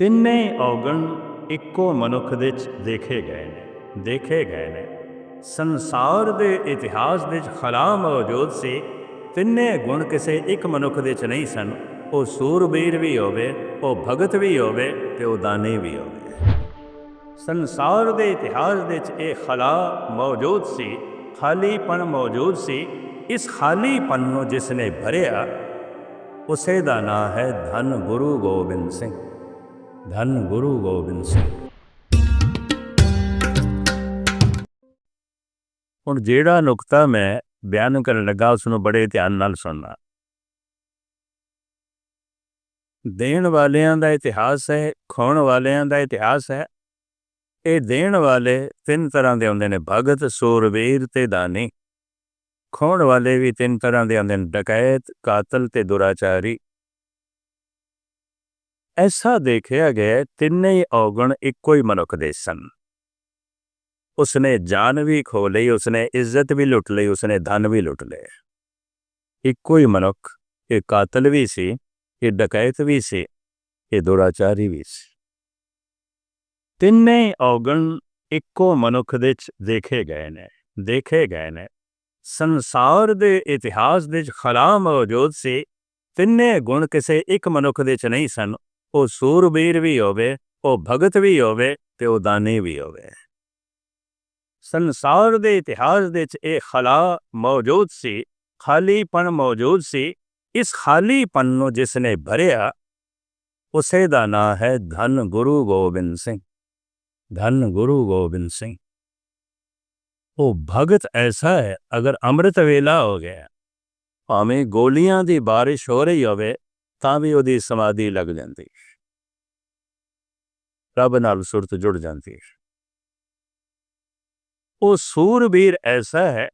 ਤਿੰਨੇ ਔਗਣ ਇੱਕੋ ਮਨੁੱਖ ਦੇ ਵਿੱਚ ਦੇਖੇ ਗਏ ਨੇ, ਦੇਖੇ ਗਏ ਨੇ। ਸੰਸਾਰ ਦੇ ਇਤਿਹਾਸ ਵਿੱਚ ਖਲਾ ਮੌਜੂਦ ਸੀ। ਤਿੰਨੇ ਗੁਣ ਕਿਸੇ ਇੱਕ ਮਨੁੱਖ ਦੇ ਵਿੱਚ ਨਹੀਂ ਸਨ। ਉਹ ਸੂਰਬੀਰ ਵੀ ਹੋਵੇ, ਉਹ ਭਗਤ ਵੀ ਹੋਵੇ ਤੇ ਉਹ ਦਾਨੀ ਵੀ ਹੋਵੇ। ਸੰਸਾਰ ਦੇ ਇਤਿਹਾਸ ਵਿੱਚ ਇਹ ਖਲਾ ਮੌਜੂਦ ਸੀ ਖਾਲੀਪਨ ਮੌਜੂਦ ਸੀ। ਇਸ ਖਾਲੀਪਨ ਨੂੰ ਜਿਸ ਨੇ ਭਰਿਆ, ਉਸੇ ਦਾ ਨਾਂ ਹੈ ਧੰਨ ਗੁਰੂ ਗੋਬਿੰਦ ਸਿੰਘ। ਧੰਨ ਗੁਰੂ ਗੋਬਿੰਦ ਸਿੰਘ ਹੁਣ ਜਿਹੜਾ ਨੁਕਤਾ ਮੈਂ ਬਿਆਨ ਕਰਨ ਲੱਗਾ ਉਸ ਨੂੰ ਬੜੇ ਧਿਆਨ ਨਾਲ ਸੁਣਨਾ। ਦੇਣ ਵਾਲਿਆਂ ਦਾ ਇਤਿਹਾਸ ਹੈ, ਖੋਣ ਵਾਲਿਆਂ ਦਾ ਇਤਿਹਾਸ ਹੈ। ਇਹ ਦੇਣ ਵਾਲੇ ਤਿੰਨ ਤਰ੍ਹਾਂ ਦੇ ਹੁੰਦੇ ਨੇ, ਭਗਤ ਸੂਰਵੀਰ ਤੇ ਦਾਨੀ। ਖੋਣ ਵਾਲੇ ਵੀ ਤਿੰਨ ਤਰ੍ਹਾਂ ਦੇ ਹੁੰਦੇ ਨੇ, ਡਕੈਤ, ਕਾਤਲ ਤੇ ਦੁਰਾਚਾਰੀ। ਐਸਾ ਦੇਖਿਆ ਗਿਆ ਤਿੰਨੇ ਹੀ ਔਗਣ ਇੱਕੋ ਹੀ ਮਨੁੱਖ ਦੇ ਸਨ ਉਸਨੇ ਜਾਨ ਵੀ ਖੋ ਲਈ ਉਸਨੇ ਇੱਜ਼ਤ ਵੀ ਲੁੱਟ ਲਈ ਉਸਨੇ ਧਨ ਵੀ ਲੁੱਟ ਲਏ ਇੱਕੋ ਹੀ ਮਨੁੱਖ ਇਹ ਕਾਤਲ ਵੀ ਸੀ ਇਹ ਡਕੈਤ ਵੀ ਸੀ ਇਹ ਦੁਰਾਚਾਰੀ ਵੀ ਸੀ ਤਿੰਨੇ ਔਗਣ ਇੱਕੋ ਮਨੁੱਖ ਦੇ ਵਿੱਚ ਦੇਖੇ ਗਏ ਨੇ ਦੇਖੇ ਗਏ ਨੇ ਸੰਸਾਰ ਦੇ ਇਤਿਹਾਸ ਵਿੱਚ ਖਲਾ ਮੌਜੂਦ ਸੀ ਤਿੰਨੇ ਗੁਣ ਕਿਸੇ ਇੱਕ ਮਨੁੱਖ ਦੇ ਵਿੱਚ ਨਹੀਂ ਸਨ ਉਹ ਸੂਰਬੀਰ ਵੀ ਹੋਵੇ, ਉਹ ਭਗਤ ਵੀ ਹੋਵੇ ਤੇ ਉਹ ਦਾਨੀ ਵੀ ਹੋਵੇ। ਸੰਸਾਰ ਦੇ ਇਤਿਹਾਸ ਵਿੱਚ ਇਹ ਖਲਾ ਮੌਜੂਦ ਸੀ ਖਾਲੀਪਨ ਮੌਜੂਦ ਸੀ। ਇਸ ਖਾਲੀਪਨ ਨੂੰ ਜਿਸ ਨੇ ਭਰਿਆ, ਉਸੇ ਦਾ ਨਾਂ ਹੈ ਧਨ ਗੁਰੂ ਗੋਬਿੰਦ ਸਿੰਘ। ਧਨ ਗੁਰੂ ਗੋਬਿੰਦ ਸਿੰਘ। ਉਹ ਭਗਤ ਐਸਾ ਹੈ, ਅਗਰ ਅੰਮ੍ਰਿਤ ਵੇਲਾ ਹੋ ਗਿਆ, ਭਾਵੇਂ ਗੋਲੀਆਂ ਦੀ ਬਾਰਿਸ਼ ਹੋ ਰਹੀ ਹੋਵੇ ਤਾਂ ਵੀ ਉਹਦੀ ਸਮਾਧੀ ਲੱਗ ਜਾਂਦੀ। ਰੱਬ ਨਾਲ ਸੁਰਤ ਜੁੜ ਜਾਂਦੀ ਉਹ ਸੂਰਬੀਰ ਐਸਾ ਹੈ,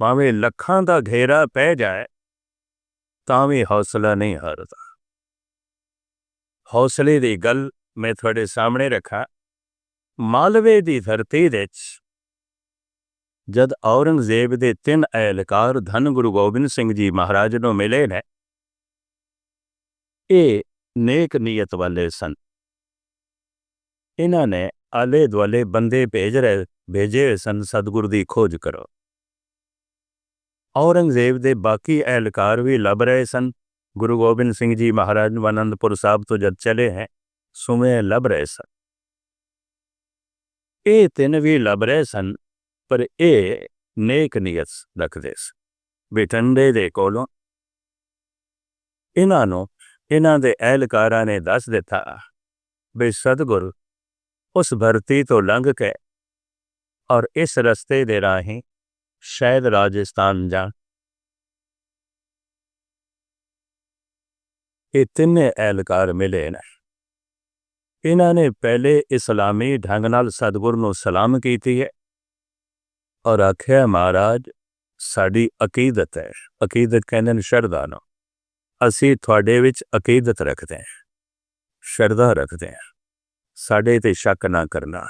ਭਾਵੇਂ ਲੱਖਾਂ ਦਾ ਘੇਰਾ ਪੈ ਜਾਏ, ਤਾਂ ਵੀ ਹੌਸਲਾ ਨਹੀਂ ਹਾਰਦਾ। ਹੌਸਲੇ ਦੀ ਗੱਲ ਮੈਂ ਤੁਹਾਡੇ ਸਾਹਮਣੇ ਰੱਖਾਂ। ਮਾਲਵੇ ਦੀ ਧਰਤੀ ਵਿੱਚ ਜਦ ਔਰੰਗਜ਼ੇਬ ਦੇ ਤਿੰਨ ਐਲਕਾਰ ਧੰਨ ਗੁਰੂ ਗੋਬਿੰਦ ਸਿੰਘ ਜੀ ਮਹਾਰਾਜ ਨੂੰ ਮਿਲੇ ਨੇ ਇਹ ਨੇਕ ਨੀਅਤ ਵਾਲੇ ਸਨ। ਇਹਨਾਂ ਨੇ ਆਲੇ ਦੁਆਲੇ ਬੰਦੇ ਭੇਜ ਰਹੇ, ਭੇਜੇ ਸਨ, ਸਤਿਗੁਰ ਦੀ ਖੋਜ ਕਰੋ। ਔਰੰਗਜ਼ੇਬ ਦੇ ਬਾਕੀ ਅਹਿਲਕਾਰ ਵੀ ਲੱਭ ਰਹੇ ਸਨ। ਗੁਰੂ ਗੋਬਿੰਦ ਸਿੰਘ ਜੀ ਮਹਾਰਾਜ ਨੂੰ ਅਨੰਦਪੁਰ ਸਾਹਿਬ ਤੋਂ ਜਦ ਚਲੇ ਹੈ, ਸੁਮੇ ਲੱਭ ਰਹੇ ਸਨ। ਇਹ ਤਿੰਨ ਵੀ ਲੱਭ ਰਹੇ ਸਨ, ਪਰ ਇਹ ਨੇਕ ਨੀਅਤ ਰੱਖਦੇ ਸਨ ਬਠਿੰਡੇ ਦੇ ਕੋਲੋਂ ਇਹਨਾਂ ਨੂੰ ਇਹਨਾਂ ਦੇ ਐਲਕਾਰਾਂ ਨੇ ਦੱਸ ਦਿੱਤਾ ਵੀ ਸਤਿਗੁਰ ਉਸ ਭਰਤੀ ਤੋਂ ਲੰਘ ਕੇ ਔਰ ਇਸ ਰਸਤੇ ਦੇ ਰਾਹੀਂ ਸ਼ਾਇਦ ਰਾਜਸਥਾਨ ਜਾਣ। ਇਹ ਤਿੰਨੇ ਐਲਕਾਰ ਮਿਲੇ ਨੇ। ਇਹਨਾਂ ਨੇ ਪਹਿਲੇ ਇਸਲਾਮੀ ਢੰਗ ਨਾਲ ਸਤਿਗੁਰ ਨੂੰ ਸਲਾਮ ਕੀਤੀ ਹੈ ਔਰ ਆਖਿਆ, ਮਹਾਰਾਜ, ਸਾਡੀ ਅਕੀਦਤ ਹੈ। ਅਕੀਦਤ ਕਹਿੰਦੇ ਨੇ ਸ਼ਰਧਾ ਨੂੰ। ਅਸੀਂ ਤੁਹਾਡੇ ਵਿੱਚ ਅਕੀਦਤ ਰੱਖਦੇ ਹਾਂ, ਸ਼ਰਧਾ ਰੱਖਦੇ ਹਾਂ, ਸਾਡੇ ਤੇ ਸ਼ੱਕ ਨਾ ਕਰਨਾ।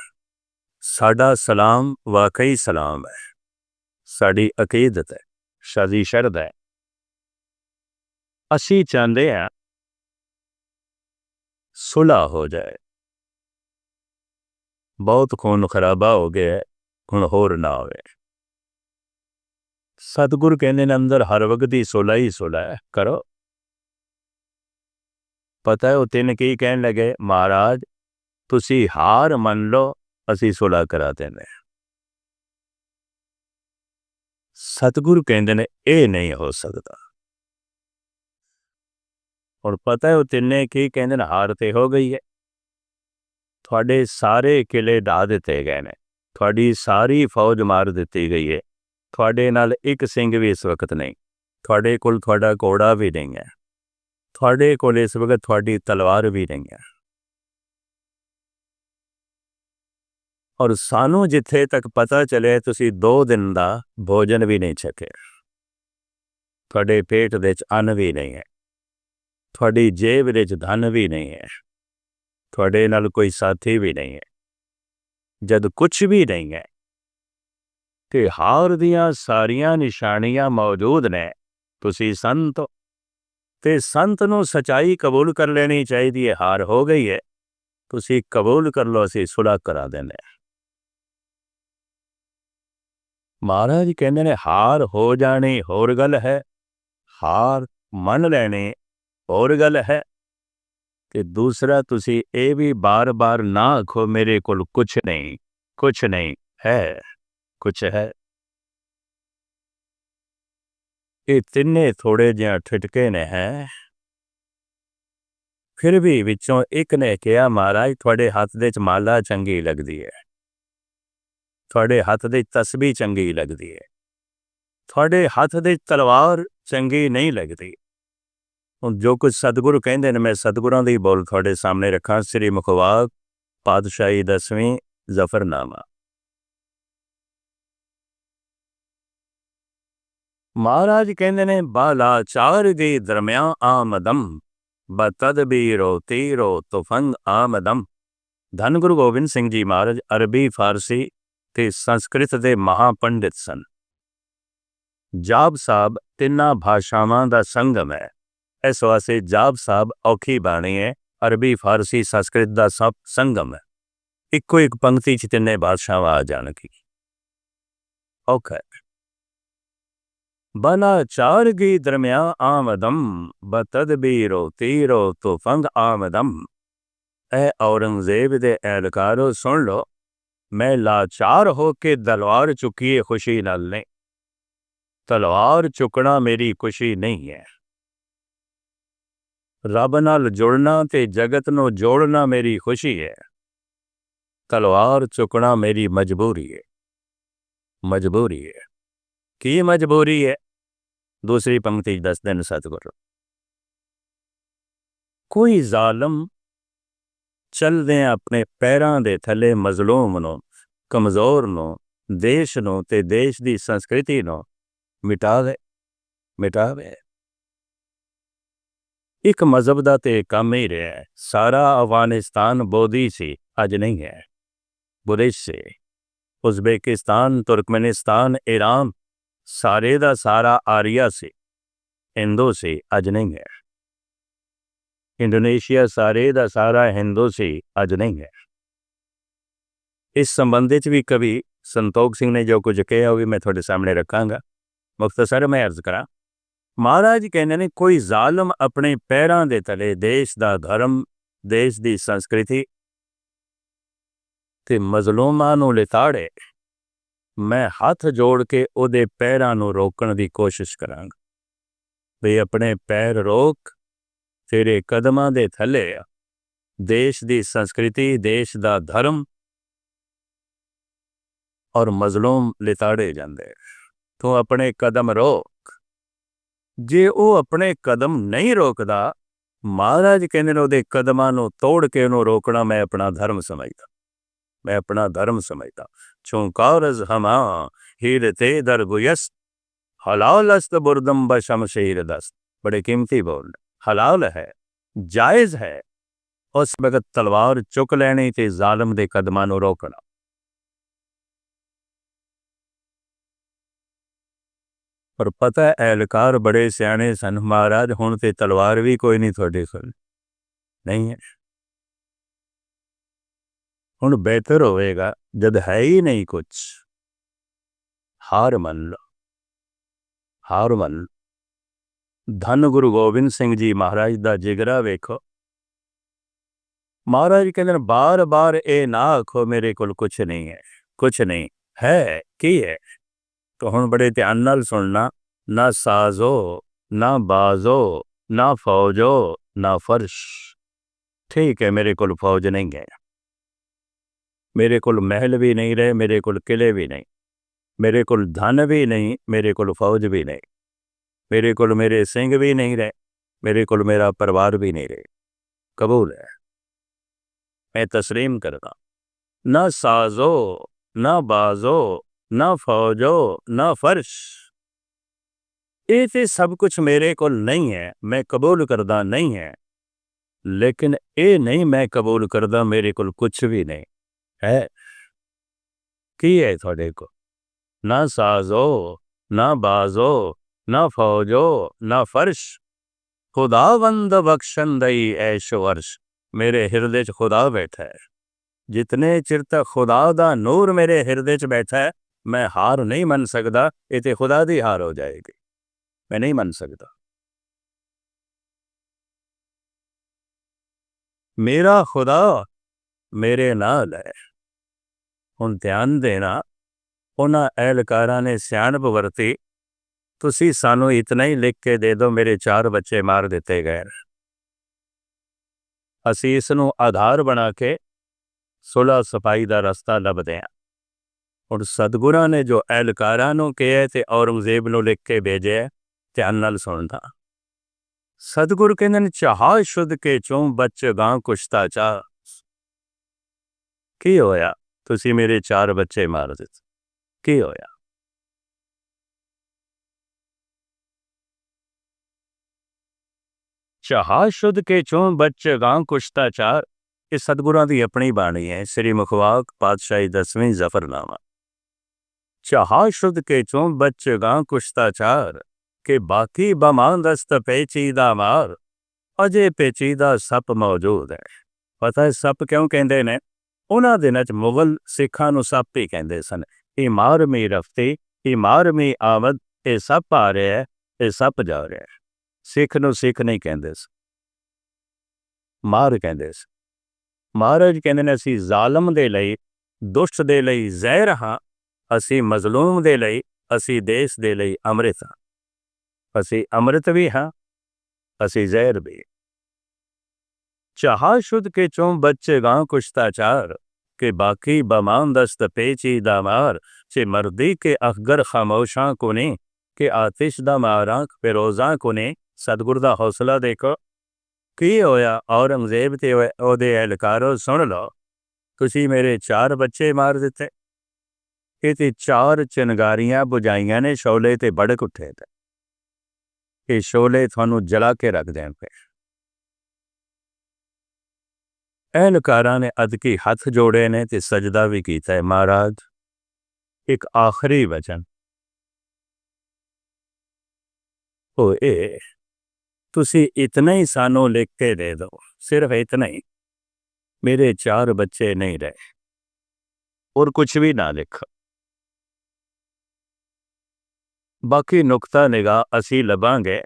ਸਾਡਾ ਸਲਾਮ ਵਾਕਈ ਸਲਾਮ ਹੈ, ਸਾਡੀ ਅਕੀਦਤ ਹੈ, ਸਾਡੀ ਸ਼ਰਧਾ ਹੈ। ਅਸੀਂ ਚਾਹੁੰਦੇ ਹਾਂ ਸੁਲਾ ਹੋ ਜਾਏ। ਬਹੁਤ ਖੂਨ ਖਰਾਬਾ ਹੋ ਗਿਆ ਹੁਣ ਹੋਰ ਨਾ ਹੋਵੇ। ਸਤਿਗੁਰ ਕਹਿੰਦੇ ਨੇ, ਅੰਦਰ ਹਰ ਵਕਤ ਦੀ ਸੁਲਾ ਹੀ ਸੁਲਾ ਹੈ, ਕਰੋ। ਪਤਾ ਹੈ, ਉਹ ਤਿੰਨ ਕੀ ਕਹਿਣ ਲੱਗੇ? ਮਹਾਰਾਜ, ਤੁਸੀਂ ਹਾਰ ਮੰਨ ਲਓ, ਅਸੀਂ ਸੁਲਾ ਕਰਾ ਦਿੰਦੇ ਸਤਿਗੁਰੂ ਕਹਿੰਦੇ ਨੇ, ਇਹ ਨਹੀਂ ਹੋ ਸਕਦਾ। ਔਰ ਪਤਾ ਹੈ, ਉਹ ਤਿੰਨੇ ਕੀ ਕਹਿੰਦੇ ਨੇ? ਹਾਰ ਤੇ ਹੋ ਗਈ ਹੈ। ਤੁਹਾਡੇ ਸਾਰੇ ਕਿਲੇ ਢਾ ਦਿੱਤੇ ਗਏ ਨੇ। ਤੁਹਾਡੀ ਸਾਰੀ ਫੌਜ ਮਾਰ ਦਿੱਤੀ ਗਈ ਹੈ। ਤੁਹਾਡੇ ਨਾਲ ਇੱਕ ਸਿੰਘ ਵੀ ਇਸ ਵਕਤ ਨਹੀਂ। ਤੁਹਾਡੇ ਕੋਲ ਤੁਹਾਡਾ ਘੋੜਾ ਵੀ ਨਹੀਂ ਹੈ। ਤੁਹਾਡੇ ਕੋਲ ਇਸ ਵਕਤ ਤੁਹਾਡੀ ਤਲਵਾਰ ਵੀ ਨਹੀਂ ਹੈ। ਔਰ ਸਾਨੂੰ ਜਿੱਥੇ ਤੱਕ ਪਤਾ ਚੱਲੇ, ਤੁਸੀਂ 2 ਦਿਨ ਦਾ ਭੋਜਨ ਵੀ ਨਹੀਂ ਛਕਿਆ ਤੁਹਾਡੇ ਪੇਟ ਵਿੱਚ ਅੰਨ ਵੀ ਨਹੀਂ ਹੈ। ਤੁਹਾਡੀ ਜੇਬ ਵਿੱਚ ਧਨ ਵੀ ਨਹੀਂ ਹੈ। ਤੁਹਾਡੇ ਨਾਲ ਕੋਈ ਸਾਥੀ ਵੀ ਨਹੀਂ ਹੈ। ਜਦ ਕੁਝ ਵੀ ਨਹੀਂ ਹੈ ਤੇ ਹਾਰ ਦੀਆਂ ਸਾਰੀਆਂ ਨਿਸ਼ਾਨੀਆਂ ਮੌਜੂਦ ਨੇ। ਤੁਸੀਂ ਸੰਤ ਤੇ ਸੰਤ ਨੂੰ ਸਚਾਈ ਕਬੂਲ ਕਰ ਲੈਣੀ ਚਾਹੀਦੀ ਹੈ ਹਾਰ ਹੋ ਗਈ ਹੈ ਤੁਸੀਂ ਕਬੂਲ ਕਰ ਲਓ, ਅਸੀਂ ਸੁਲ੍ਹਾ ਕਰਾ ਦਿੰਦੇ ਹਾਂ ਮਹਾਰਾਜ ਕਹਿੰਦੇ ਨੇ, ਹਾਰ ਹੋ ਜਾਣੀ ਹੋਰ ਗੱਲ ਹੈ, ਹਾਰ ਮੰਨ ਲੈਣੀ ਹੋਰ ਗੱਲ ਹੈ। ਤੇ ਦੂਸਰਾ, ਤੁਸੀਂ ਇਹ ਵੀ ਬਾਰ-ਬਾਰ ਨਾ ਆਖੋ, ਮੇਰੇ ਕੋਲ ਕੁਝ ਨਹੀਂ ਕੁਝ ਨਹੀਂ ਹੈ ਕੁਝ ਹੈ। ਇਹ ਤਿੰਨੇ ਥੋੜੇ ਜਿਹਾ ਠਟਕੇ ਨੇ, ਹੈ। ਫਿਰ ਵੀ ਵਿੱਚੋਂ ਇੱਕ ਨੇ ਕਿਹਾ, ਮਹਾਰਾਜ, ਤੁਹਾਡੇ ਹੱਥ ਦੇ ਚਮਾਲਾ ਚੰਗੀ ਲੱਗਦੀ ਹੈ ਤੁਹਾਡੇ ਹੱਥ ਦੇ ਤਸਬੀਹ ਚੰਗੀ ਲੱਗਦੀ ਹੈ ਤੁਹਾਡੇ ਹੱਥ ਦੇ ਤਲਵਾਰ ਚੰਗੀ ਨਹੀਂ ਲੱਗਦੀ। ਹੁਣ ਜੋ ਕੁਝ ਸਤਿਗੁਰੂ ਕਹਿੰਦੇ ਨੇ, ਮੈਂ ਸਤਿਗੁਰਾਂ ਦੀ ਬੋਲ ਤੁਹਾਡੇ ਸਾਹਮਣੇ ਰੱਖਾਂ। ਸ੍ਰੀ ਮੁਖਵਾਕ ਪਾਤਸ਼ਾਹੀ ਦਸਵੀਂ ਜ਼ਫਰਨਾਮਾ। ਮਹਾਰਾਜ ਕਹਿੰਦੇ ਨੇ ਬਾਲਾਚਾਰ ਦੇ ਦਰਮਿਆਨ ਆਮਦਮ ਬਤਦਬੀਰੋ ਤੀਰੋ ਤੁਫੰਗ ਆਮਦਮ। ਧੰਨ ਗੁਰੂ ਗੋਬਿੰਦ ਸਿੰਘ ਜੀ ਮਹਾਰਾਜ, ਅਰਬੀ, ਫਾਰਸੀ ਤੇ ਸੰਸਕ੍ਰਿਤ ਦੇ ਮਹਾਪੰਡਿਤ ਸਨ। ਜਾਬ ਸਾਹਿਬ ਤਿੰਨਾਂ ਭਾਸ਼ਾਵਾਂ ਦਾ ਸੰਗਮ ਹੈ। ਇਸ ਵਾਸਤੇ ਜਾਬ ਸਾਹਿਬ ਔਖੀ ਬਾਣੀ ਹੈ, ਅਰਬੀ, ਫਾਰਸੀ, ਸੰਸਕ੍ਰਿਤ ਦਾ ਸਭ ਸੰਗਮ ਹੈ। ਇੱਕੋ ਇੱਕ ਪੰਕਤੀ ਚ ਤਿੰਨੇ ਭਾਸ਼ਾਵਾਂ ਆ ਜਾਣਗੀ ਔਖਾ ਹੈ ਬਨਾ ਚਾਰਗੀ ਦਰਮਿਆਨ ਆਮਦਮ ਬਤਦਬੀਰੋ ਤੀਰੋ ਤੁਫੰਗ ਆਮਦਮ ਐ ਔਰੰਗਜ਼ੇਬ ਦੇ ਐਲਕਾਰੋ ਸੁਣ ਲੋ ਮੈਂ ਲਾਚਾਰ ਹੋ ਕੇ ਤਲਵਾਰ ਚੁੱਕੀਏ ਖੁਸ਼ੀ ਨਾਲ ਨਹੀਂ ਤਲਵਾਰ ਚੁੱਕਣਾ ਮੇਰੀ ਖੁਸ਼ੀ ਨਹੀਂ ਹੈ ਰੱਬ ਨਾਲ ਜੁੜਨਾ ਤੇ ਜਗਤ ਨੂੰ ਜੋੜਨਾ ਮੇਰੀ ਖੁਸ਼ੀ ਹੈ ਤਲਵਾਰ ਚੁੱਕਣਾ ਮੇਰੀ ਮਜਬੂਰੀ ਹੈ ਮਜਬੂਰੀ ਹੈ ਕੀ ਮਜਬੂਰੀ ਹੈ ਦੂਸਰੀ ਪੰਕਤੀ ਦੱਸ ਦੇਣ ਸਤਿਗੁਰੂ। ਕੋਈ ਜ਼ਾਲਮ ਚੱਲਦੇ ਆਪਣੇ ਪੈਰਾਂ ਦੇ ਥੱਲੇ ਮਜ਼ਲੂਮ ਨੂੰ, ਕਮਜ਼ੋਰ ਨੂੰ, ਦੇਸ਼ ਨੂੰ ਤੇ ਦੇਸ਼ ਦੀ ਸੰਸਕ੍ਰਿਤੀ ਨੂੰ ਮਿਟਾ ਦੇ ਮਿਟਾਵੇ। ਇੱਕ ਮਜ਼ਹਬ ਦਾ ਤੇ ਕੰਮ ਹੀ ਰਿਹਾ ਸਾਰਾ ਅਫਗਾਨਿਸਤਾਨ ਬੋਧੀ ਸੀ, ਅੱਜ ਨਹੀਂ ਹੈ। ਬੁਰਿਸ਼ ਸੇ। ਉਜ਼ਬੇਕਿਸਤਾਨ, ਤੁਰਕਮਨਿਸਤਾਨ ਈਰਾਨ ਸਾਰੇ ਦਾ ਸਾਰਾ ਆਰੀਆ ਸੀ ਹਿੰਦੂ ਸੀ ਅੱਜ ਨਹੀਂ ਹੈ। ਇੰਡੋਨੇਸ਼ੀਆ ਸਾਰੇ ਦਾ ਸਾਰਾ ਹਿੰਦੂ ਸੀ ਅੱਜ ਨਹੀਂ ਹੈ। ਇਸ ਸੰਬੰਧ ਵਿੱਚ ਵੀ ਕਵੀ ਸੰਤੋਖ ਸਿੰਘ ਨੇ ਜੋ ਕੁਝ ਕਿਹਾ ਉਹ ਵੀ ਮੈਂ ਤੁਹਾਡੇ ਸਾਹਮਣੇ ਰੱਖਾਂਗਾ। ਮੁਖਤਸਰ ਮੈਂ ਅਰਜ਼ ਕਰਾਂ, ਮਹਾਰਾਜ ਕਹਿੰਦੇ ਨੇ, ਕੋਈ ਜ਼ਾਲਮ ਆਪਣੇ ਪੈਰਾਂ ਦੇ ਤਲੇ ਦੇਸ਼ ਦਾ ਧਰਮ, ਦੇਸ਼ ਦੀ ਸੰਸਕ੍ਰਿਤੀ ਤੇ ਮਜ਼ਲੂਮਾਂ ਨੂੰ ਲਿਤਾੜੇ। ਮੈਂ ਹੱਥ ਜੋੜ ਕੇ ਉਹਦੇ ਪੈਰਾਂ ਨੂੰ ਰੋਕਣ ਦੀ ਕੋਸ਼ਿਸ਼ ਕਰਾਂਗਾ। ਵੀ ਆਪਣੇ ਪੈਰ ਰੋਕ, ਤੇਰੇ ਕਦਮਾਂ ਦੇ ਥੱਲੇ ਆ। ਦੇਸ਼ ਦੀ ਸੰਸਕ੍ਰਿਤੀ, ਦੇਸ਼ ਦਾ ਧਰਮ ਔਰ ਮਜ਼ਲੂਮ ਲਿਤਾੜੇ ਜਾਂਦੇ ਤੂੰ ਆਪਣੇ ਕਦਮ ਰੋਕ। ਜੇ ਉਹ ਆਪਣੇ ਕਦਮ ਨਹੀਂ ਰੋਕਦਾ, ਮਹਾਰਾਜ ਕਹਿੰਦੇ ਨੇ ਉਹਦੇ ਕਦਮਾਂ ਨੂੰ ਤੋੜ ਕੇ ਉਹਨੂੰ ਰੋਕਣਾ ਮੈਂ ਆਪਣਾ ਧਰਮ ਸਮਝਦਾ। ਮੈਂ ਆਪਣਾ ਧਰਮ ਸਮਝਦਾ। ਚੌਂਕਾਰਜ਼ ਹਮਾ ਹੀਰ ਦਰਗੁਯਸ ਹਲਾਲ ਅਸਤ ਬੁਰਦਮ ਬਸ਼ਮਸ਼ੀਰ ਦਸ ਬੜੇ ਕੀਮਤੀ ਬੋਲ ਹਲਾਲ ਹੈ ਜਾਇਜ਼ ਹੈ ਉਸ ਵਕਤ ਤਲਵਾਰ ਚੁੱਕ ਲੈਣੀ ਤੇ ਜ਼ਾਲਮ ਦੇ ਕਦਮਾਂ ਨੂੰ ਰੋਕਣਾ ਪਰ ਪਤਾ ਐਲਕਾਰ ਬੜੇ ਸਿਆਣੇ ਸਨ ਮਹਾਰਾਜ ਹੁਣ ਤੇ ਤਲਵਾਰ ਵੀ ਕੋਈ ਨਹੀਂ ਤੁਹਾਡੇ ਕੋਲ ਨਹੀਂ ਹੈ ਹੁਣ ਬਿਹਤਰ ਹੋਵੇਗਾ ਜਦ ਹੈ ਹੀ ਨਹੀਂ ਕੁਝ ਹਾਰ ਮੰਨ ਲਓ। ਹਾਰ ਮੰਨ ਲਓ। ਧੰਨ ਗੁਰੂ ਗੋਬਿੰਦ ਸਿੰਘ ਜੀ ਮਹਾਰਾਜ ਦਾ ਜਿਗਰਾ ਵੇਖੋ। ਮਹਾਰਾਜ ਕਹਿੰਦੇ ਨੇ ਬਾਰ-ਬਾਰ ਇਹ ਨਾ ਆਖੋ, ਮੇਰੇ ਕੋਲ ਕੁਝ ਨਹੀਂ ਹੈ। ਕੁਝ ਨਹੀਂ। ਹੈ, ਕੀ ਹੈ? तो ਹੁਣ ਬੜੇ ਧਿਆਨ ਨਾਲ ਸੁਣਨਾ। ਨਾ ਸਾਜ਼ੋ, ਨਾ ਬਾਜ਼ੋ, ਨਾ ਫੌਜੋ, ਨਾ ਫਰਸ਼। ਠੀਕ ਹੈ, ਮੇਰੇ ਕੋਲ ਫੌਜ ਨਹੀਂ ਹੈ। ਮੇਰੇ ਕੋਲ ਮਹਿਲ ਵੀ ਨਹੀਂ ਰਹੇ ਮੇਰੇ ਕੋਲ ਕਿਲੇ ਵੀ ਨਹੀਂ ਮੇਰੇ ਕੋਲ ਧਨ ਵੀ ਨਹੀਂ ਮੇਰੇ ਕੋਲ ਫੌਜ ਵੀ ਨਹੀਂ ਮੇਰੇ ਕੋਲ ਮੇਰੇ ਸਿੰਘ ਵੀ ਨਹੀਂ ਰਹੇ ਮੇਰੇ ਕੋਲ ਮੇਰਾ ਪਰਿਵਾਰ ਵੀ ਨਹੀਂ ਰਹੇ ਕਬੂਲ ਹੈ ਮੈਂ ਤਸਲੀਮ ਕਰਦਾ ਨਾ ਸਾਜ਼ੋ ਨਾ ਬਾਜ਼ੋ ਨਾ ਫੌਜੋ ਨਾ ਫਰਸ਼ ਇਹ ਤੇ ਸਭ ਕੁਝ ਮੇਰੇ ਕੋਲ ਨਹੀਂ ਹੈ ਮੈਂ ਕਬੂਲ ਕਰਦਾ ਨਹੀਂ ਹੈ ਲੇਕਿਨ ਇਹ ਨਹੀਂ ਮੈਂ ਕਬੂਲ ਕਰਦਾ ਮੇਰੇ ਕੋਲ ਕੁਝ ਵੀ ਨਹੀਂ ਹੈ। ਕੀ ਹੈ ਤੁਹਾਡੇ ਕੋਲ? ਨਾ ਸਾਜ਼ੋ, ਨਾ ਬਾਜ਼ੋ, ਨਾ ਫੌਜੋ, ਨਾ ਫਰਸ਼। ਖੁਦਾਵੰਦ ਬਖਸ਼ੰਦਈ ਐਸ਼ ਵਰਸ਼ ਮੇਰੇ ਹਿਰਦੇ 'ਚ ਖੁਦਾ ਬੈਠਾ ਹੈ। ਜਿਤਨੇ ਚਿਰ ਤੱਕ ਖੁਦਾ ਦਾ ਨੂਰ ਮੇਰੇ ਹਿਰਦੇ 'ਚ ਬੈਠਾ ਹੈ, ਮੈਂ ਹਾਰ ਨਹੀਂ ਮੰਨ ਸਕਦਾ, ਇਹ ਤੇ ਖੁਦਾ ਦੀ ਹਾਰ ਹੋ ਜਾਏਗੀ। ਮੈਂ ਨਹੀਂ ਮੰਨ ਸਕਦਾ। ਮੇਰਾ ਖੁਦਾ ਮੇਰੇ ਨਾਲ ਹੈ। ਹੁਣ ਧਿਆਨ ਦੇਣਾ, ਉਹਨਾਂ ਐਲਕਾਰਾਂ ਨੇ ਸਿਆਣਪ ਵਰਤੀ, ਤੁਸੀਂ ਸਾਨੂੰ ਇਤਨਾ ਹੀ ਲਿਖ ਕੇ ਦੇ ਦਿਓ, ਮੇਰੇ ਚਾਰ ਬੱਚੇ ਮਾਰ ਦਿੱਤੇ ਗਏ ਅਸੀਂ ਇਸ ਨੂੰ ਆਧਾਰ ਬਣਾ ਕੇ ਸੁਲਾ ਸਫ਼ਾਈ ਦਾ ਰਸਤਾ ਲੱਭਦੇ ਹਾਂ। ਹੁਣ ਸਤਗੁਰਾਂ ਨੇ ਜੋ ਐਲਕਾਰਾਂ ਨੂੰ ਕਿਹਾ ਤੇ ਔਰੰਗਜ਼ੇਬ ਨੂੰ ਲਿਖ ਕੇ ਭੇਜਿਆ ਧਿਆਨ ਨਾਲ ਸੁਣਦਾ। ਸਤਗੁਰ ਕਹਿੰਦੇ ਨੇ, ਚਾਹ ਸ਼ੁੱਧ ਕੇ ਚੋਂ ਬੱਚ ਗਾਂ ਕੁਸ਼ਤਾ ਚਾ ਕੀ ਹੋਇਆ? ਤੁਸੀਂ ਮੇਰੇ ਚਾਰ ਬੱਚੇ ਮਾਰ ਦਿੱਤੇ। ਕੀ ਹੋਇਆ? ਚਾਹ ਸ਼ੁੱਧ ਕੇ ਚੋਂ ਬੱਚ ਗਾਂ ਕੁਸ਼ਤਾ ਚਾਰ। ਇਹ ਸਤਗੁਰਾਂ ਦੀ ਆਪਣੀ ਬਾਣੀ ਹੈ, ਸ੍ਰੀ ਮੁਖਵਾਕ ਪਾਤਸ਼ਾਹੀ ਦਸਵੀਂ ਜ਼ਫਰਨਾਮਾ। ਚਾਹ ਸ਼ੁੱਧ ਕੇ ਚੋਂ ਬੱਚ ਗਾਂ ਕੁਸ਼ਤਾ ਚਾਰ, ਕਿ ਬਾਕੀ ਬਮਾਂ ਦਸਤ ਪੇਚੀਦਾ ਮਾਰ। ਅਜੇ ਪੇਚੀਦਾ ਸੱਪ ਮੌਜੂਦ ਹੈ। ਪਤਾ ਹੈ ਸੱਪ ਕਿਉਂ ਕਹਿੰਦੇ ਨੇ? ਉਹਨਾਂ ਦਿਨਾਂ ਚ ਮੁਗਲ ਸਿੱਖਾਂ ਨੂੰ ਸੱਪ ਹੀ ਕਹਿੰਦੇ ਸਨ, ਇਹ ਮਾਰ ਮੀ ਰਫਤੇ, ਇਹ ਮਾਰ ਮੀ ਆਮਦ, ਇਹ ਸੱਪ ਆ ਰਿਹਾ ਇਹ ਸੱਪ ਜਾ ਰਿਹਾ ਸਿੱਖ ਨੂੰ ਸਿੱਖ ਨਹੀਂ ਕਹਿੰਦੇ ਸ, ਮਾਰ ਕਹਿੰਦੇ ਸ। ਮਹਾਰਾਜ ਕਹਿੰਦੇ ਨੇ, ਅਸੀਂ ਜ਼ਾਲਮ ਦੇ ਲਈ, ਦੁਸ਼ਟ ਦੇ ਲਈ ਜ਼ਹਿਰ ਹਾਂ, ਅਸੀਂ ਮਜ਼ਲੂਮ ਦੇ ਲਈ, ਅਸੀਂ ਦੇਸ਼ ਦੇ ਲਈ ਅੰਮ੍ਰਿਤ ਹਾਂ। ਅਸੀਂ ਅੰਮ੍ਰਿਤ ਵੀ ਹਾਂ, ਅਸੀਂ ਜ਼ਹਿਰ ਵੀ ਚਾਹ ਸ਼ੁੱਧ ਕੇ ਚੋਂ ਬੱਚੇ ਗਾਂ ਕੁਸ਼ਤਾਚਾਰ ਕਿ ਬਾਕੀ ਬਮਾਨ ਦਸਤ ਪੇਚੀ दामार चे मर्दी के अखगर खामोशां को ने ਕਿ ਆਤਿਸ਼ ਦਾ ਮਾਰਾਂ ਫਿਰੋਜ਼ਾਂ ਕੋ ਨੇ ਸਤਗੁਰ ਦਾ ਹੌਸਲਾ ਦੇਖੋ ਕੀ ਹੋਇਆ ਔਰੰਗਜ਼ੇਬ ਤੇ ਉਹਦੇ ਐਲਕਾਰੋ ਸੁਣ ਲਓ ਤੁਸੀਂ ਮੇਰੇ ਚਾਰ ਬੱਚੇ ਮਾਰ ਦਿੱਤੇ ਇਹ ਤੇ ਚਾਰ ਚਨਗਾਰੀਆਂ ਬੁਝਾਈਆਂ ਨੇ ਸ਼ੌਲੇ ਤੇ ਬੜਕ ਉੱਠੇ ਤੇ ਇਹ ਸ਼ੌਲੇ ਤੁਹਾਨੂੰ ਜਲਾ ਕੇ ਰੱਖ ਦੇਣ ਪਏ ਅਹਿਲਕਾਰਾਂ ਨੇ ਅਦਕੀ ਹੱਥ ਜੋੜੇ ਨੇ ਤੇ ਸਜਦਾ ਵੀ ਕੀਤਾ ਹੈ। ਮਹਾਰਾਜ, ਇੱਕ ਆਖਰੀ ਵਚਨ। ਓਏ, ਤੁਸੀਂ ਇਤਨਾ ਹੀ ਸਾਨੂੰ ਲਿਖ ਕੇ ਦੇ ਦਿਓ ਸਿਰਫ ਇਤਨਾ ਹੀ। ਮੇਰੇ ਚਾਰ ਬੱਚੇ ਨਹੀਂ ਰਹੇ। ਔਰ ਕੁਝ ਵੀ ਨਾ ਲਿਖ। ਬਾਕੀ ਨੁਕਤਾ ਨਿਗਾ ਅਸੀਂ ਲਵਾਂਗੇ,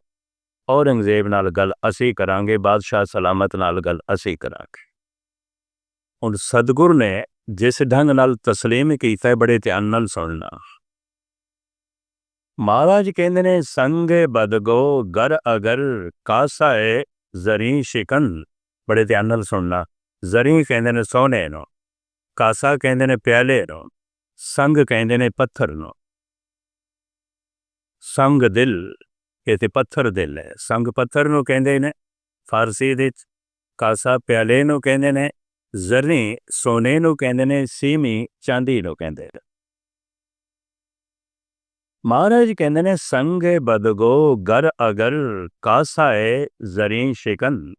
ਔਰੰਗਜ਼ੇਬ ਨਾਲ ਗੱਲ ਅਸੀਂ ਕਰਾਂਗੇ, ਬਾਦਸ਼ਾਹ ਸਲਾਮਤ ਨਾਲ ਗੱਲ ਅਸੀਂ ਕਰਾਂਗੇ। ਹੁਣ ਸਤਗੁਰ ਨੇ ਜਿਸ ਢੰਗ ਨਾਲ ਤਸਲੀਮ ਕੀਤਾ ਬੜੇ ਧਿਆਨ ਨਾਲ ਸੁਣਨਾ। ਮਹਾਰਾਜ ਕਹਿੰਦੇ ਨੇ, ਸੰਗ ਬਦਗੋ ਗਰ ਅਗਰ ਕਾਸਾ ਕਾਸਾਏ ਜ਼ਰੀ ਸ਼ਿਕਨ। ਬੜੇ ਧਿਆਨ ਨਾਲ ਸੁਣਨਾ। ਜ਼ਰੀ ਕਹਿੰਦੇ ਨੇ ਸੋਨੇ ਨੂੰ, ਕਾਸਾ ਕਹਿੰਦੇ ਨੇ ਪਿਆਲੇ ਨੂੰ, ਸੰਗ ਕਹਿੰਦੇ ਨੇ ਪੱਥਰ ਨੂੰ। ਸੰਗ ਦਿਲ, ਇਹ ਤੇ ਪੱਥਰ ਦਿਲ ਹੈ। ਸੰਗ ਪੱਥਰ ਨੂੰ ਕਹਿੰਦੇ ਨੇ, ਫਾਰਸੀ ਦੇ ਕਾਸਾ ਪਿਆਲੇ ਨੂੰ ਕਹਿੰਦੇ ਨੇ ਜ਼ਰੀ ਸੋਨੇ ਨੂੰ ਕਹਿੰਦੇ ਨੇ, ਸੀਮੀ ਚਾਂਦੀ ਨੂੰ ਕਹਿੰਦੇ ਨੇ। ਮਹਾਰਾਜ ਕਹਿੰਦੇ ਨੇ, ਸੰਗ ਬਦਗੋ ਗਰ ਅਗਰ ਕਾਸਾ ਕਾਸਾਏ ਜ਼ਰੀ ਸ਼ਿਕਨ।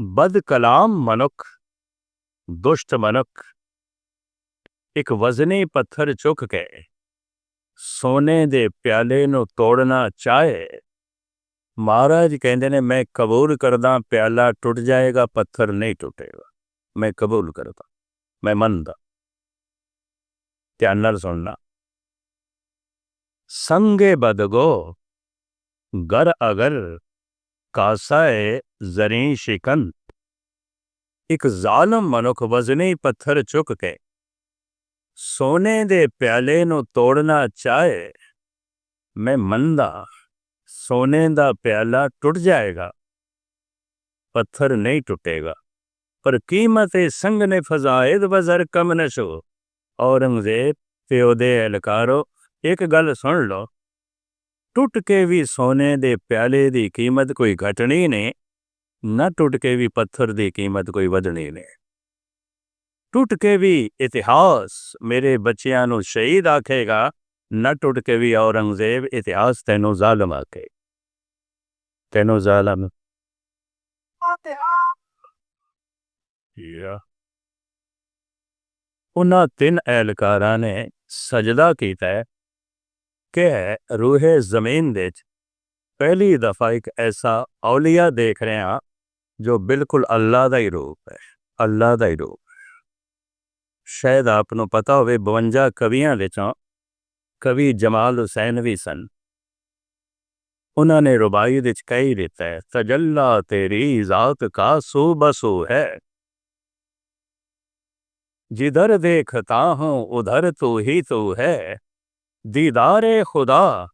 ਬਦ ਕਲਾਮ ਮਨੁੱਖ, ਦੁਸ਼ਟ ਮਨੁੱਖ, ਇੱਕ ਵਜ਼ਨੀ ਪੱਥਰ ਚੁੱਕ ਕੇ ਸੋਨੇ ਦੇ ਪਿਆਲੇ ਨੂੰ ਤੋੜਨਾ ਚਾਹੇ। ਮਹਾਰਾਜ ਕਹਿੰਦੇ ਨੇ, ਮੈਂ ਕਬੂਲ ਕਰਦਾ, ਪਿਆਲਾ ਟੁੱਟ ਜਾਏਗਾ, ਪੱਥਰ ਨਹੀਂ ਟੁੱਟੇਗਾ। ਮੈਂ ਕਬੂਲ ਕਰਦਾ, ਮੈਂ ਮੰਨਦਾ। ਧਿਆਨ ਨਾਲ ਸੁਣਨਾ। ਸੰਗੇ ਬਦਗੋ ਗਰ ਅਗਰ ਕਾਸਾਏ ਜ਼ਰੀ ਸ਼ਿਕਨ। ਇੱਕ ਜ਼ਾਲਮ ਮਨੁੱਖ ਵਜ਼ਨੀ ਪੱਥਰ ਚੁੱਕ ਕੇ, ਸੋਨੇ ਦੇ ਪਿਆਲੇ ਨੂੰ ਤੋੜਨਾ ਚਾਹੇ, ਮੈਂ ਮੰਨਦਾ। ਸੋਨੇ ਦਾ ਪਿਆਲਾ ਟੁੱਟ ਜਾਏਗਾ। ਪੱਥਰ ਨਹੀਂ ਟੁੱਟੇਗਾ। ਪਰ ਕੀਮਤ ਸੰਗ ਨੇ ਫਜ਼ਾਇਦ ਵਜ਼ਰ ਕਮ ਨਸ਼ੋ ਔਰੰਗਜ਼ੇਬ ਤੇ ਉਹਦੇ ਅਲਕਾਰੋ ਇੱਕ ਗੱਲ ਸੁਣ ਲਓ। ਟੁੱਟ ਕੇ ਵੀ ਸੋਨੇ ਦੇ ਪਿਆਲੇ ਦੀ ਕੀਮਤ ਕੋਈ ਘਟਣੀ ਨਹੀਂ ਨਾ ਟੁੱਟ ਕੇ ਵੀ ਪੱਥਰ ਦੀ ਕੀਮਤ ਕੋਈ ਵਧਣੀ ਨਹੀਂ ਟੁੱਟ ਕੇ ਵੀ ਇਤਿਹਾਸ ਮੇਰੇ ਬੱਚਿਆਂ ਨੂੰ ਸ਼ਹੀਦ ਆਖੇਗਾ ਨਾ ਟੁੱਟ ਕੇ ਵੀ ਔਰੰਗਜ਼ੇਬ ਇਤਿਹਾਸ ਤੈਨੂੰ ਜ਼ਾਲਮ ਆਖੇ। ਤੈਨੂੰ ਜ਼ਾਲਮ। ਉਹਨਾਂ ਤਿੰਨ ਐਲਕਾਰਾਂ ਨੇ ਸਜਦਾ ਕੀਤਾ ਕਿ ਰੂਹੇ ਜ਼ਮੀਨ ਵਿੱਚ ਪਹਿਲੀ ਦਫਾ ਇੱਕ ਐਸਾ ਔਲੀਆ ਦੇਖ ਰਹੇ ਹਾਂ ਜੋ ਬਿਲਕੁਲ ਅੱਲਾ ਦਾ ਹੀ ਰੂਪ ਹੈ, ਅੱਲਾ ਦਾ ਹੀ ਰੂਪ ਸ਼ਾਇਦ ਆਪ ਨੂੰ ਪਤਾ ਹੋਵੇ 52 ਕਵੀਆਂ ਵਿੱਚੋਂ ਕਵੀ ਜਮਾਲ ਹੁਸੈਨ ਵੀ ਸਨ। ਉਹਨਾਂ ਨੇ ਰੁਬਾਈ ਵਿੱਚ ਕਹੀ ਦਿੱਤਾ ਹੈ ਤਜੱਲਾ ਤੇਰੀ ਜ਼ਾਤ ਕਾ ਸੋ ਬਸੋ ਹੈ। ਜਿਧਰ ਦੇਖਤਾ ਹਾਂ, ਉਧਰ ਤੂੰ ਹੀ ਤੂੰ ਹੈ। ਦੀਦਾਰੇ ਖੁਦਾ,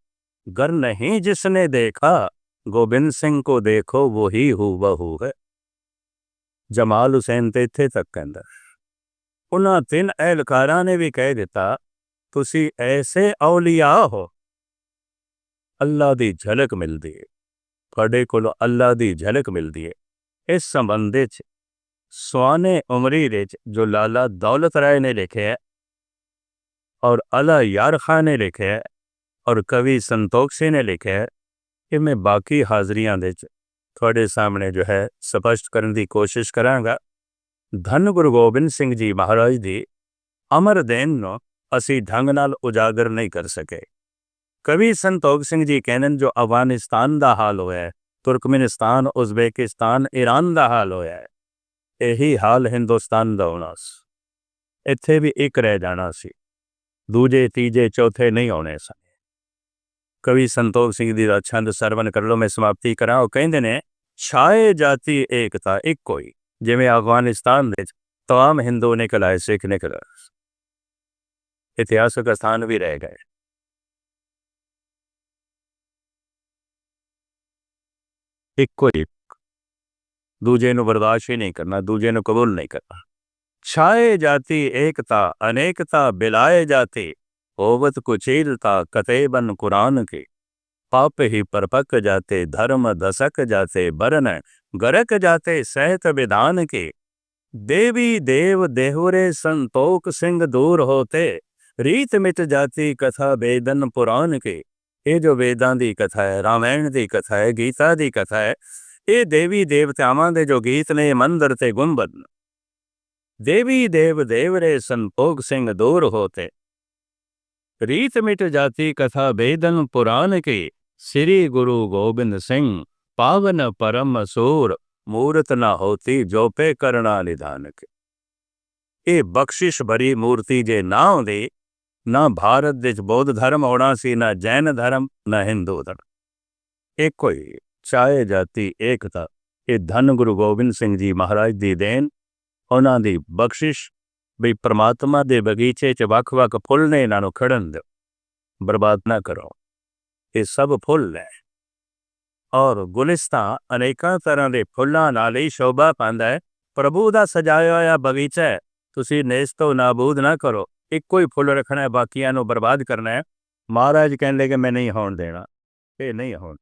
ਗਰ ਨਹੀਂ ਜਿਸਨੇ ਦੇਖਾ, ਗੋਬਿੰਦ ਸਿੰਘ ਕੋ ਦੇਖੋ ਵਹੀ ਹੂ ਬਹੂ ਹੈ। ਜਮਾਲ ਹੁਸੈਨ ਤੇ ਇੱਥੇ ਤੱਕ ਕਹਿੰਦਾ। ਉਹਨਾਂ ਤਿੰਨ ਅਹਿਲਕਾਰਾਂ ਨੇ ਵੀ ਕਹਿ ਦਿੱਤਾ ਤੁਸੀਂ ਐਸੇ ਔਲੀਆ ਹੋ। ਅੱਲਾ ਦੀ ਝਲਕ ਮਿਲਦੀ ਹੈ ਤੁਹਾਡੇ ਕੋਲ ਅੱਲਾ ਦੀ ਝਲਕ ਮਿਲਦੀ ਹੈ ਇਸ ਸੰਬੰਧ ਵਿੱਚ ਸੁਆਨੇ ਉਮਰੀ ਵਿੱਚ ਜੋ ਲਾਲਾ ਦੌਲਤ ਰਾਏ ਨੇ ਲਿਖਿਆ ਹੈ ਔਰ ਅਲਾ ਯਾਰ ਖਾਨ ਨੇ ਲਿਖਿਆ ਹੈ ਔਰ ਕਵੀ ਸੰਤੋਖ ਸਿੰਘ ਨੇ ਲਿਖਿਆ ਹੈ ਇਹ ਮੈਂ ਬਾਕੀ ਹਾਜ਼ਰੀਆਂ ਦੇ ਵਿੱਚ ਤੁਹਾਡੇ ਸਾਹਮਣੇ ਜੋ ਹੈ ਸਪਸ਼ਟ ਕਰਨ ਦੀ ਕੋਸ਼ਿਸ਼ ਕਰਾਂਗਾ। ਧੰਨ ਗੁਰੂ ਗੋਬਿੰਦ ਸਿੰਘ ਜੀ ਮਹਾਰਾਜ ਦੀ ਅਮਰ ਦੇਨ ਨੂੰ ਅਸੀਂ ਢੰਗ ਨਾਲ ਉਜਾਗਰ ਨਹੀਂ ਕਰ ਸਕੇ। ਕਵੀ ਸੰਤੋਖ ਸਿੰਘ ਜੀ ਕਹਿੰਨ ਜੋ ਅਫਗਾਨਿਸਤਾਨ ਦਾ ਹਾਲ ਹੋਇਆ ਤੁਰਕਮੇਨਿਸਤਾਨ, ਉਜ਼ਬੇਕਿਸਤਾਨ, ਈਰਾਨ ਦਾ ਹਾਲ ਹੋਇਆ ਇਹੀ ਹਾਲ ਹਿੰਦੁਸਤਾਨ ਦਾ ਹੋਣਾ ਸੀ। ਇੱਥੇ ਵੀ ਇੱਕ ਰਹਿ ਜਾਣਾ ਸੀ, ਦੂਜੇ, ਤੀਜੇ, ਚੌਥੇ ਨਹੀਂ ਆਉਣੇ ਸਨ। ਕਵੀ ਸੰਤੋਖ ਸਿੰਘ ਦੀ ਛੰਦ ਸਰਵਨ ਕਰ ਲੋ ਮੈਂ ਸਮਾਪਤੀ ਕਰਾਂ। ਉਹ ਕਹਿੰਦੇ ਨੇ, ਛਾਏ ਜਾਤੀ ਏਕਤਾ ਇੱਕੋ ਹੀ, ਜਿਵੇਂ ਅਫਗਾਨਿਸਤਾਨ ਦੇ ਤਮਾਮ ਹਿੰਦੂ ਨਿਕਲ ਆਏ, ਸਿੱਖ ਨਿਕਲ ਆਏ। ਇਤਿਹਾਸਕ ਸਥਾਨ ਵੀ ਰਹਿ ਗਏ ਇੱਕੋ ਹੀ ਦੂਜੇ ਨੂੰ ਬਰਦਾਸ਼ਤ ਹੀ ਨਹੀਂ ਕਰਨਾ ਦੂਜੇ ਨੂੰ ਕਬੂਲ ਨਹੀਂ ਕਰਨਾ ਛਾਏ ਜਾਤੀ ਏਕਤਾ ਅਨੇਕਤਾ ਬਿਲਾਏ ਜਾਤੀ होवत कुचीलता कतेबन कुरान के पाप ही परपक जाते धर्म दशक जाते बरन गरक जाते सहत विधान के देवी देव देहुरे संतोख सिंह दूर होते ਰੀਤ ਮਿਟ ਜਾਤੀ ਕਥਾ ਵੇਦਨ ਪੁਰਾਨ ਕੇ। ਇਹ ਜੋ ਵੇਦਾਂ ਦੀ ਕਥਾ ਹੈ, ਰਾਮਾਇਣ ਦੀ ਕਥਾ ਹੈ, ਗੀਤਾ ਦੀ ਕਥਾ ਹੈ, ਇਹ ਦੇਵੀ ਦੇਵਤਾਵਾਂ ਦੇ ਜੋ ਗੀਤ ਨੇ ਮੰਦਰ ਤੇ ਗੁੰਬਦ। ਦੇਵੀ ਦੇਵ ਦੇਵਰੇ ਸੰਤੋਖ ਸਿੰਘ ਦੂਰ ਹੋਤੇ। ਰੀਤ ਮਿਟ ਜਾਤੀ ਕਥਾ ਵੇਦਨ ਪੁਰਾਨ ਕੇ, ਸ੍ਰੀ ਗੁਰੂ ਗੋਬਿੰਦ ਸਿੰਘ ਪਾਵਨ ਪਰਮ ਸੂਰ ਮੂਰਤ ਨਾ ਹੋਤੀ ਜੋਪੇ ਕਰਣਾ ਨਿਧਾਨ ਕੇ। ਇਹ ਬਖਸ਼ਿਸ਼ ਭਰੀ ਮੂਰਤੀ ਜੇ ਨਾ ਹੁੰਦੀ ਨਾ ਭਾਰਤ ਵਿੱਚ ਬੌਧ ਧਰਮ ਹੋਣਾ ਸੀ, ਨਾ ਜੈਨ ਧਰਮ, ਨਾ ਹਿੰਦੂ ਧਰਮ। ਇੱਕੋ ਹੀ ਚਾਹੇ ਜਾਤੀ ਏਕਤਾ, ਇਹ ਧੰਨ ਗੁਰੂ ਗੋਬਿੰਦ ਸਿੰਘ ਜੀ ਮਹਾਰਾਜ ਦੀ ਦੇਣ, ਉਹਨਾਂ ਦੀ ਬਖਸ਼ਿਸ਼, ਵੀ ਪ੍ਰਮਾਤਮਾ ਦੇ ਬਗੀਚੇ 'ਚ ਵੱਖ-ਵੱਖ ਫੁੱਲ ਨੇ ਇਹਨਾਂ ਨੂੰ ਖੜਨ ਦਿਓ। ਬਰਬਾਦ ਨਾ ਕਰੋ। ਇਹ ਸਭ ਫੁੱਲ ਹੈ ਔਰ ਗੁਲਿਸਤਾਂ ਅਨੇਕਾਂ ਤਰ੍ਹਾਂ ਦੇ ਫੁੱਲਾਂ ਨਾਲ ਹੀ ਸ਼ੋਭਾ ਪਾਉਂਦਾ ਹੈ। ਪ੍ਰਭੂ ਦਾ ਸਜਾਇਆ ਹੋਇਆ ਬਗੀਚਾ ਹੈ। ਤੁਸੀਂ ਨੇਸਤੋ ਨਾਬੂਦ ਨਾ ਕਰੋ। ਇੱਕੋ ਹੀ ਫੁੱਲ ਰੱਖਣਾ ਹੈ, ਬਾਕੀਆਂ ਨੂੰ ਬਰਬਾਦ ਕਰਨਾ ਹੈ। ਮਹਾਰਾਜ ਕਹਿੰਦੇ ਕਿ ਮੈਂ ਨਹੀਂ ਹੋਣ ਦੇਣਾ। ਇਹ ਨਹੀਂ ਹੋਣ